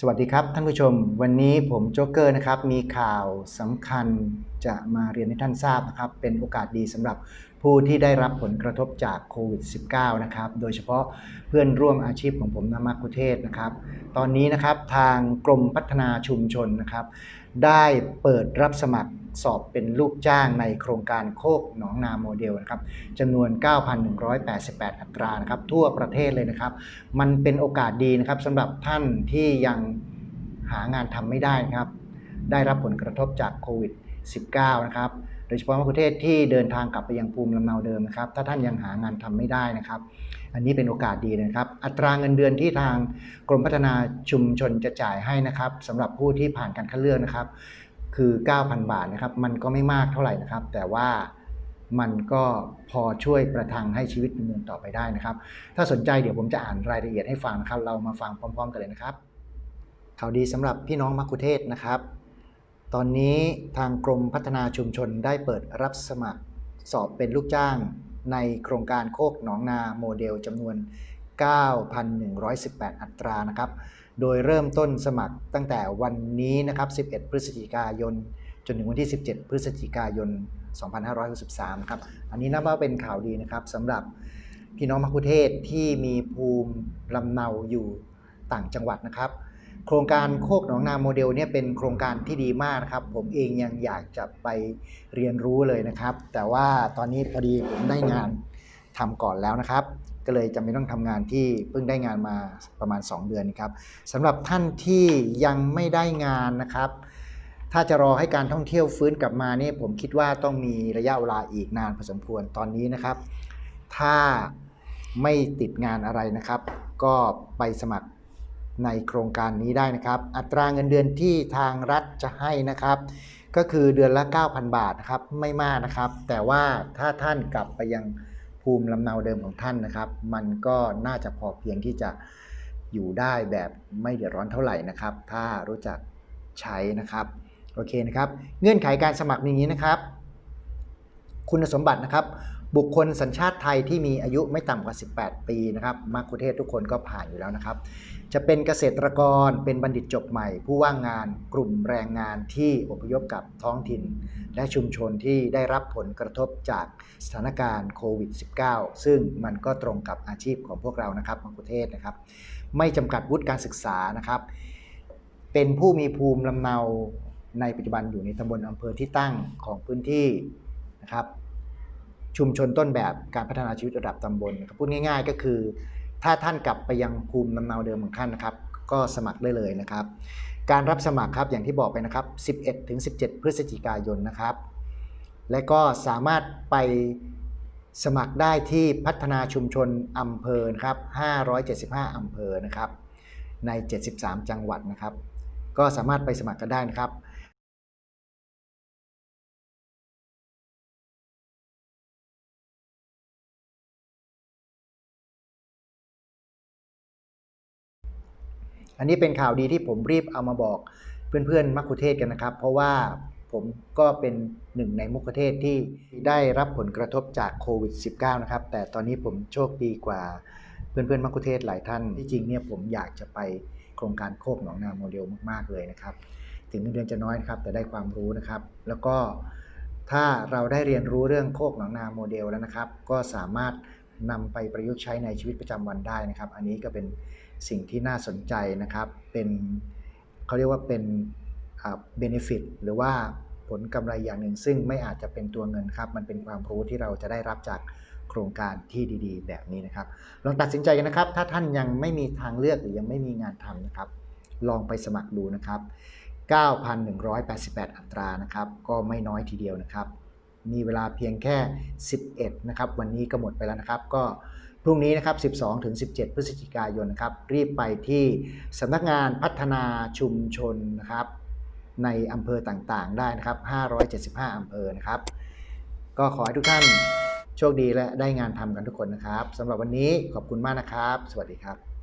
สวัสดีครับท่านผู้ชม วันนี้ผมโจ๊กเกอร์นะครับมีข่าวสำคัญจะมาเรียนให้ท่านทราบนะครับเป็นโอกาสดีสำหรับ ผู้ที่ได้รับผลกระทบจากโควิด -19 นะครับ โดยเฉพาะเพื่อนร่วมอาชีพของผมนามาคุเทศนะครับ ตอนนี้นะครับทางกรมพัฒนาชุมชนนะครับ ได้เปิดรับสมัครสอบเป็นลูกจ้างในโครงการโคกหนองนาโมเดลนะครับจำนวน 9,188 อัตรานะครับ ทั่วประเทศเลยนะครับ มันเป็นโอกาสดีนะครับสำหรับท่านที่ยังหางานทำไม่ได้นะครับ ได้รับผลกระทบจากโควิด -19 นะครับ โดยเฉพาะมะคุเทศที่เดินทางกลับไปยังภูมิลำเนาเดิมนะครับ ถ้าท่านยังหางานทำไม่ได้นะครับ อันนี้เป็นโอกาสดีนะครับ อัตราเงินเดือนที่ทางกรมพัฒนาชุมชนจะจ่ายให้นะครับสำหรับผู้ที่ผ่านการคัดเลือกนะครับ คือ 9,000 บาทนะครับ มันก็ไม่มากเท่าไหร่นะครับ แต่ว่ามันก็พอช่วยประทังให้ชีวิตดำเนินต่อไปได้นะครับ ถ้าสนใจเดี๋ยวผมจะอ่านรายละเอียดให้ฟังนะครับ เรามาฟังพร้อม ๆ กันเลยนะครับข่าวดีสำหรับพี่น้องมักคุเทศนะครับ ตอนนี้ทางกรมพัฒนาชุมชนได้เปิดรับสมัครสอบเป็นลูกจ้างในโครงการโคกหนองนาโมเดลจำนวน 9,118 อัตรานะครับ โดยเริ่มต้นสมัครตั้งแต่วันนี้นะครับ 11 พฤศจิกายน จนถึงวันที่ 17 พฤศจิกายน 2563 ครับ อันนี้นับว่าเป็นข่าวดีนะครับสำหรับพี่น้องมักคุเทศที่มีภูมิลำเนาอยู่ต่างจังหวัดนะครับ โครงการโคกหนองนาโมเดลเนี่ยเป็นโครงการที่ดีมากนะครับ ผมเองยังอยากจะไปเรียนรู้เลยนะครับ แต่ว่าตอนนี้พอดีผมได้งานทำก่อนแล้วนะครับ ก็เลยจำเป็นต้องทำงานที่เพิ่งได้งานมาประมาณ 2 เดือนนครับสำหรับท่านที่ยังไม่ได้งานนะครับ ถ้าจะรอให้การท่องเที่ยวฟื้นกลับมานี่ผมคิดว่าต้องมีระยะเวลาอีกนานพอสมควรตอนนี้นะครับ ถ้าไม่ติดงานอะไรนะครับ ก็ไปสมัคร ในโครงการนี้ได้นะครับ อัตราเงินเดือนที่ทางรัฐจะให้นะครับ ก็คือเดือนละ 9,000 บาทนะครับไม่มากนะครับ แต่ว่าถ้าท่านกลับไปยังภูมิลำเนาเดิมของท่านนะครับ มันก็น่าจะพอเพียงที่จะอยู่ได้แบบไม่เดือดร้อนเท่าไหร่นะครับ ถ้ารู้จักใช้นะครับโอเคนะครับ เงื่อนไขการสมัครมีอย่างนี้นะครับ คุณสมบัตินะครับ บุคคลสัญชาติไทยที่มีอายุไม่ต่ำกว่า 18 ปีนะครับมาคุเทศทุกคนก็ผ่านอยู่แล้วนะครับ จะเป็นเกษตรกรเป็นบัณฑิตจบใหม่ ผู้ว่างงานกลุ่มแรงงานที่อพยพกับท้องถิ่น และชุมชนที่ได้รับผลกระทบจากสถานการณ์โควิด -19 ซึ่งมันก็ตรงกับอาชีพของพวกเรานะครับมังคุเทศนะครับ ไม่จำกัดวุฒิการศึกษานะครับ เป็นผู้มีภูมิลำเนาในปัจจุบันอยู่ในตำบลอำเภอที่ตั้งของพื้นที่ นะครับชุมชนต้นแบบการพัฒนาชีวิตระดับตำบลพูดง่าย ๆ ก็คือ ถ้าท่านกลับไปยังภูมิลำเนาเดิมของท่านนะครับ ก็สมัครได้เลยนะครับ การรับสมัครครับอย่างที่บอกไปนะครับ 11 ถึง 17 พฤศจิกายนนะครับ และก็สามารถไปสมัครได้ที่พัฒนาชุมชนอำเภอนะครับ 575 อำเภอนะครับ ใน 73 จังหวัดนะครับ ก็สามารถไปสมัครกันได้นะครับ อันนี้เป็นข่าวดีที่ผมรีบเอามาบอกเพื่อนๆมักคุเทศกันนะครับ เพราะว่าผมก็เป็นหนึ่งในมุกคุเทศที่ได้รับผลกระทบจากโควิด -19 นะครับ แต่ตอนนี้ผมโชคดีกว่าเพื่อนๆมักคุเทศหลายท่าน ที่จริงเนี่ยผมอยากจะไปโครงการโคกหนองนาโมเดลมากๆเลยนะครับ ถึงเงินเดือนจะน้อยครับ แต่ได้ความรู้นะครับ แล้วก็ถ้าเราได้เรียนรู้เรื่องโคกหนองนาโมเดลแล้วนะครับ ก็สามารถนำไปประยุกต์ใช้ในชีวิตประจำวันได้นะครับ อันนี้ก็เป็น สิ่งที่น่าสนใจนะครับ เป็นเขาเรียกว่าเป็นเบนฟิตหรือว่าผลกำไรอย่างหนึ่ง ซึ่งไม่อาจจะเป็นตัวเงินครับ มันเป็นความรู้ที่เราจะได้รับจากโครงการที่ดีๆ แบบนี้นะครับ ลองตัดสินใจกันนะครับ ถ้าท่านยังไม่มีทางเลือกหรือยังไม่มีงานทำนะครับ ลองไปสมัครดูนะครับ 9,188 อัตรานะครับ ก็ไม่น้อยทีเดียวนะครับ มีเวลาเพียงแค่ 11 นะครับ วันนี้ก็หมดไปแล้วนะครับ ก็ พรุ่งนี้นะครับ 12 ถึง 17 พฤศจิกายนนะครับ รีบไปที่สำนักงานพัฒนาชุมชนนะครับ ในอำเภอต่างๆ ได้นะครับ 575 อำเภอนะครับ ก็ขอให้ทุกท่านโชคดีและได้งานทำกันทุกคนนะครับสำหรับวันนี้ขอบคุณมากนะครับ สวัสดีครับ